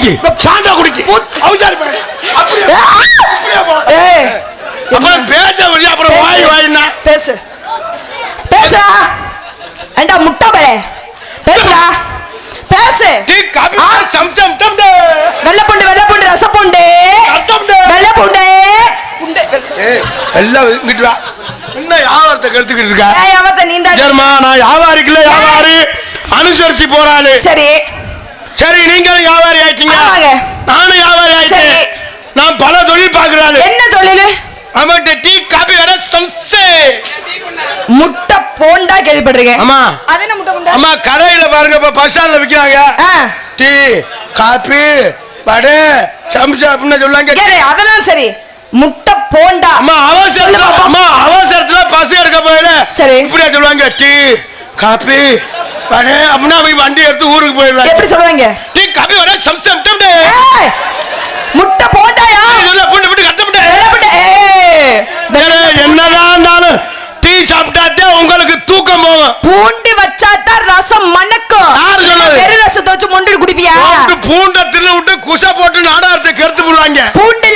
குடிக்கி Santa குடிக்கி. Avasari போ. அப்புறம் பேச வழி அப்புறம் வாய் வாயினா பேசு. பேசுடா. ஏண்டா முட்டை பலே பேசுடா. பேசு. டீ காபி ஆ. சம்சம் டம்டே வெள்ளை பூண்டு வெள்ளை பூண்டு ரச பூண்டு. அட்டம்டே வெள்ளை பூண்டு. ஏய் எல்லாம் இங்கிட்டு வா. என்ன வியாபாரத்தை கெடுத்துக்கிட்டு இருக்க? ஏய் அவத்த நீந்தா சரிம்மா நான் வியாபாரிக்குள்ள வியாபாரி அனுசரிச்சு போறாளு. சரி. சரி நீங்களும் வியாபாரி ஆயிட்டீங்க. நானும் வியாபாரி ஆயிட்டேன். நான் பல தொழில் பாக்குறாளு என்ன தொழிலு? அவன்கிட்ட டீ காபி கடை சம்சே. முட்டை போண்டா கேள்விப்பட்டிருக்கேன். அம்மா. அது என்ன முட்டை போண்டா? அம்மா கடையில பாருங்க இப்ப பஸ் ஸ்டாண்ட்ல விக்கிறாங்க. டீ காபி வடை சம்சா அப்படின்னு சொல்லுவாங்க அதெல்லாம் சரி. முட்டை போண்டா. அம்மா அவசரத்துல அம்மா அவசரத்துல பஸ் எடுக்க போயில. சரி. இப்படியா சொல்லுவாங்க? டீ காபி வடை அப்படின்னா போய் வண்டி எடுத்து ஊருக்கு போயிடுவாங்க. எப்படி சொல்லுவாங்க? காபி வடை சம்சம் டம்டே ஏய் முட்டை போண்டாயா இதெல்லாம் பூண்டு போட்டு கட்டப்பட்டு என்னதான் இருந்தாலும் டீ சாப்பிட்டாத்தே உங்களுக்கு தூக்கம் போகும். பூண்டு வச்சாதான் ரசம் மணக்கும். யாரு சொன்னது? வெறும் ரசத்தை வச்சு மொண்டு குடிப்பியா? போட்டு பூண்டை தின்னு விட்டு குசை போட்டு நாடகத்தை கெடுத்து போடுவாங்க. பூண்டு